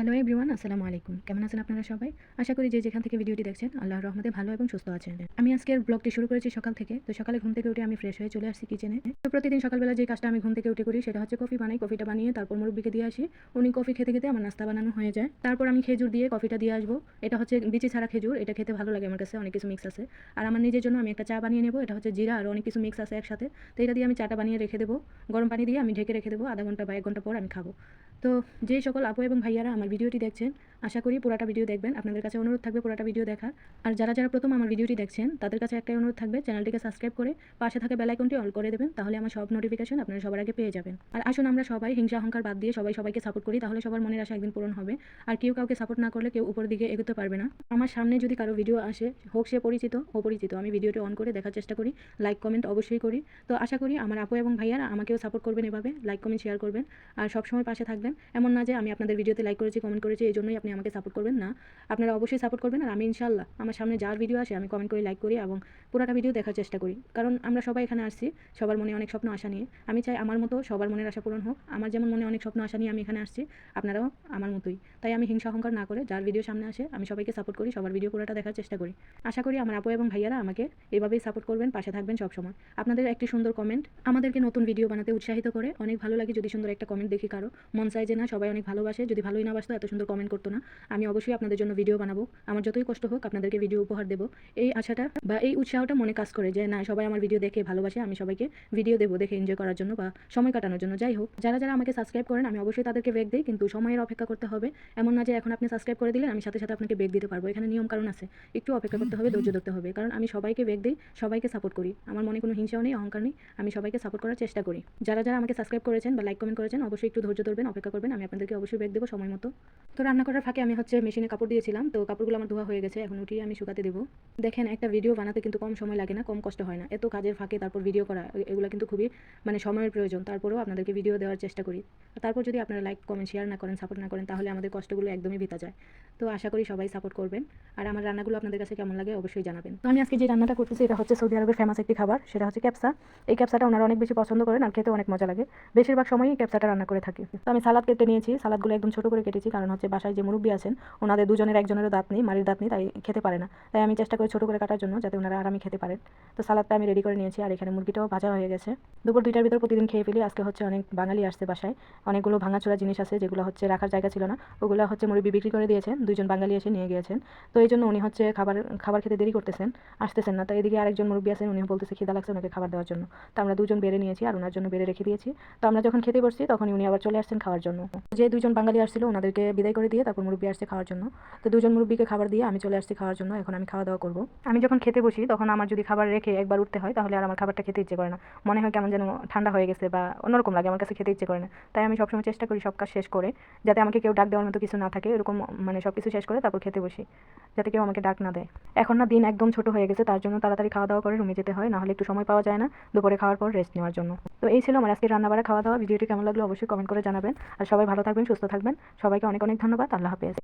Hello everyone আসসালামু আলাইকুম। কেমন আছেন আপনারা সবাই? আশা করি যে যেখান থেকে ভিডিওটি দেখছেন, আল্লাহর রহমতে ভালো এবং সুস্থ আছেন। আমি আজকের ব্লগটি শুরু করেছি সকাল থেকে, তো সকালে ঘুম থেকে উঠে আমি ফ্রেশ হয়ে চলে আসছি কিচেনে তো প্রতিদিন সকালবেলা যে কাজটা আমি ঘুম থেকে উঠে করি, সেটা হচ্ছে কফি বানাই কফিটা বানিয়ে তারপর মুরব্বিকে দিয়ে আসি। উনি কফি খেতে খেতে আমার নাস্তা বানানো হয়ে যায়। তারপর আমি খেজুর দিয়ে কফিটা দিয়ে আসব। এটা হচ্ছে বিচি ছাড়া খেজুর, এটা খেতে ভালো লাগে আমার কাছে, অনেক কিছু মিক্স আছে। আর আমার নিজের জন্য আমি একটা চা বানিয়ে নেব, এটা হচ্ছে জিরা, আর অনেক কিছু মিক্স আছে একসাথে। তো এটা দিয়ে আমি চাটা বানিয়ে রেখে দেবো। গরম পানি দিয়ে আমি ঢেকে রেখে দেবো, আধা ঘণ্টা বা এক ঘণ্টা পর আমি খাব। তো যেই সকল আপু এবং ভাইয়ারা আমার ভিডিওটি দেখছেন আশা করি পুরাটা ভিডিও দেখবেন। আপনাদের কাছে অনুরোধ থাকবে পুরাটা ভিডিও দেখার আর যারা যারা প্রথম আমার ভিডিওটি দেখছেন, তাদের কাছে একটাই অনুরোধ থাকবে, চ্যানেলটিকে সাবস্ক্রাইব করে পাশে থাকা বেল আইকনটি অল করে দেবেন, তাহলে আমার সব নোটিফিকেশন আপনারা সবার আগে পেয়ে যাবেন। আর আসুন আমরা সবাই হিংসা অহংকার বাদ দিয়ে সবাই সবাইকে সাপোর্ট করি, তাহলে সবার মনের আশা একদিন পূরণ হবে। আর কেউ কাউকে সাপোর্ট না করলে কেউ উপর দিকে এগোতে পারবে না। আমার সামনে যদি কারও ভিডিও আসে, হোক সে পরিচিত, অপরিচিত, আমি ভিডিওটি অন করে দেখার চেষ্টা করি লাইক কমেন্ট অবশ্যই করি। তো আশা করি আমার আপু এবং ভাইয়ারা আমাকেও সাপোর্ট করবেন এভাবে লাইক কমেন্ট শেয়ার করবেন। আর সবসময় পাশে থাকবেন। এমন না যে আমি আপনাদের ভিডিওতে লাইক করেছি কমেন্ট করেছি, এই জন্যই আপনি আমাকে সাপোর্ট করবেন না, আপনারা অবশ্যই সাপোর্ট করবেন। আর আমি ইনশাল্লাহ আমার সামনে যার ভিডিও আসে, আমি কমেন্ট করে লাইক করি এবং পুরোটা ভিডিও দেখার চেষ্টা করি। কারণ আমরা সবাই এখানে আসছি, সবার মনে অনেক স্বপ্ন, আশা নিয়ে। আমি চাই আমার মতো সবার মনের আশা পূরণ হোক। আমার যেমন মনে অনেক স্বপ্ন, আশা নিয়ে আমি এখানে আসছি, আপনারাও আমার মতোই। তাই আমি হিংসা, অহংকার না করে যার ভিডিও সামনে আসে, আমি সবাইকে সাপোর্ট করি, সবার ভিডিও পুরোটা দেখার চেষ্টা করি। আশা করি আমার আপু এবং ভাইয়ারা আমাকে এভাবেই সাপোর্ট করবেন, পাশে থাকবেন সবসময়। আপনাদের একটি সুন্দর কমেন্ট আমাদেরকে নতুন ভিডিও বানাতে উৎসাহিত করে। অনেক ভালো লাগে যদি সুন্দর একটা কমেন্ট দেখি কারও। মন চাই যে না, সবাই অনেক ভালোবাসে। যদি ভালোই না বাসতো, এত সুন্দর কমেন্ট করতো না। আমি অবশ্যই আপনাদের জন্য ভিডিও বানাবো। আমার যতই কষ্ট হোক, আপনাদেরকে ভিডিও উপহার দেবো। এই আশাটা বা এই উৎসাহটা মনে কাজ করে যে, না, সবাই আমার ভিডিও দেখে ভালোবাসে, আমি সবাইকে ভিডিও দেবো, দেখে এনজয় করার জন্য বা সময় কাটানোর জন্য। যাই হোক, যারা যারা আমাকে সাবস্ক্রাইব করেন, আমি অবশ্যই তাদেরকে বেগ দিই, কিন্তু সময়ের অপেক্ষা করতে হবে। এমন না যে এখন আপনি সাবস্ক্রাইব করে দিলেন, আমি সাথে সাথে আপনাকে বেগ দিতে পারব। এখানে নিয়ম কারণ আছে। একটু অপেক্ষা করতে হবে, ধৈর্য ধরতে হবে। কারণ আমি সবাইকে বেগ দিই, সবাইকে সাপোর্ট করি। আমার মনে কোনো হিংসাও নেই, অহংকার নেই। আমি সবাইকে সাপোর্ট করার চেষ্টা করি। যারা যারা আমাকে সাবস্ক্রাইব করেছেন বা লাইক কমেন্ট করেছেন, অবশ্যই একটু ধৈর্য ধরবেন, অপেক্ষা করবেন। আমি আপনাদেরকে অবশ্যই বেগ দেবো সময় মতো। তো রান্না করার ফাঁকে আমি হচ্ছে মেশিনে কাপড় দিয়েছিলাম, তো কাপড়গুলো আমার ধোয়া হয়ে গেছে, এখন উঠিয়ে আমি শুকাতে দেবো। দেখেন, একটা ভিডিও বানাতে কিন্তু কম সময় লাগে না, কম কষ্ট হয় না। এত কাজের ফাঁকে তারপর ভিডিও করা এগুলো কিন্তু খুবই মানে সময়ের প্রয়োজন। তারপরেও আপনাদেরকে ভিডিও দেওয়ার চেষ্টা করি। তারপর যদি আপনারা লাইক কমেন্ট শেয়ার না করেন সাপোর্ট না করেন, তাহলে আমাদের কষ্টগুলো একদমই ভিতা যায়। তো আশা করি সবাই সাপোর্ট করবেন। আর আমার রান্নাগুলো আপনাদের কাছে কেমন লাগে অবশ্যই জানাবেন। তো আমি আজকে যে রান্নাটা করতেছি, এটা হচ্ছে সৌদি আরবের ফেমাস একটি খাবার, সেটা হচ্ছে ক্যাপসা। এই ক্যাপসাটা ওনারা অনেক বেশি পছন্দ করেন আর খেতে অনেক মজা লাগে। বেশিরভাগ সময়ই ক্যাপসাটা রান্না করে থাকি। তো আমি সালাদ কেটে নিয়েছি, সালাদগুলো একদম ছোট করে কেটেছি, কারণ হচ্ছে বাসায় যে মুরব্বী আছেন, ওনাদের দুজনের একজনেরও দাঁত নেই মারির দাঁত নেই, তাই খেতে পারে না। তাই আমি চেষ্টা করি ছোটো করে কাটার জন্য যাতে ওনারা আরামে খেতে পারেন। তো সালাদটা আমি রেডি করে নিয়েছি, আর এখানে মুরগিটাও ভাজা হয়ে গেছে। দুপুর দুইটার ভিতর প্রতিদিন খেয়ে ফেলি, আজকে হচ্ছে অনেক বাঙালি আসছে বাসায়। অনেকগুলো ভাঙাচোরা জিনিস আছে, যেগুলো হচ্ছে রাখার জায়গা ছিল না। ওগুলো হচ্ছে মুরগি বিক্রি করে দিয়েছেন দুজন বাঙালি এসে নিয়ে গিয়েছেন। তো এই জন্য উনি হচ্ছে খাবার খাবার খেতে দেরি করতেছেন, আসতেছেন না। তো এদিকে আরেকজন মুরব্বী আছেন উনি বলতেছে, খিদা লাগছে ওনাকে খাবার দেওয়ার জন্য। তো আমরা দুজন বেড়ে নিয়েছি, আর ওনার জন্য বেড়ে রেখে দিয়েছি। তো আমরা যখন খেতে বসছি তখন উনি আবার চলে আসছেন খাওয়ার জন্য। যে দুজন বাঙালি আসছিল, ওনাদেরকে বিদায় করে দিয়ে তারপর মুরব্বী আসছে খাওয়ার জন্য। তো দুজন মুরব্বীকে খাবার দিয়ে আমি চলে আসছি খাওয়ার জন্য, এখন আমি খাওয়া দাওয়া করব। আমি যখন খেতে বসি, তখন আমার যদি খাবার রেখে একবার উঠতে হয়, তাহলে আর আমার খাবারটা খেতে ইচ্ছে করে না। মনে হয় কেমন যেন ঠান্ডা হয়ে গেছে বা অন্যরকম লাগে, আমার কাছে খেতে ইচ্ছে করে না। তাই আমি সবসময় চেষ্টা করি সব কাজ শেষ করে, যাতে আমাকে কেউ ডাক দেওয়ার মতো কিছু না থাকে, এরকম মানে সব কিছু শেষ করে তারপর খেতে বসি, যাতে কেউ আমাকে ডাক না দেয়। এখন না দিন একদম ছোট হয়ে গেছে, তার জন্য তাড়াতাড়ি খাওয়া দাওয়া করে রুমে যেতে হয়, নাহলে একটু সময় পাওয়া যায় না দুপুরে খাওয়ার পর রেস্ট নেওয়ার জন্য। তো এই ছিল আমার আজকে রান্নাবাড়া খাওয়া দাওয়া। ভিডিওটি কেমন লাগল অবশ্যই কমেন্ট করে জানাবেন। আর সবাই ভালো থাকবেন, সুস্থ থাকবেন। সবাইকে অনেক অনেক ধন্যবাদ। আল্লাহ হাফেজ।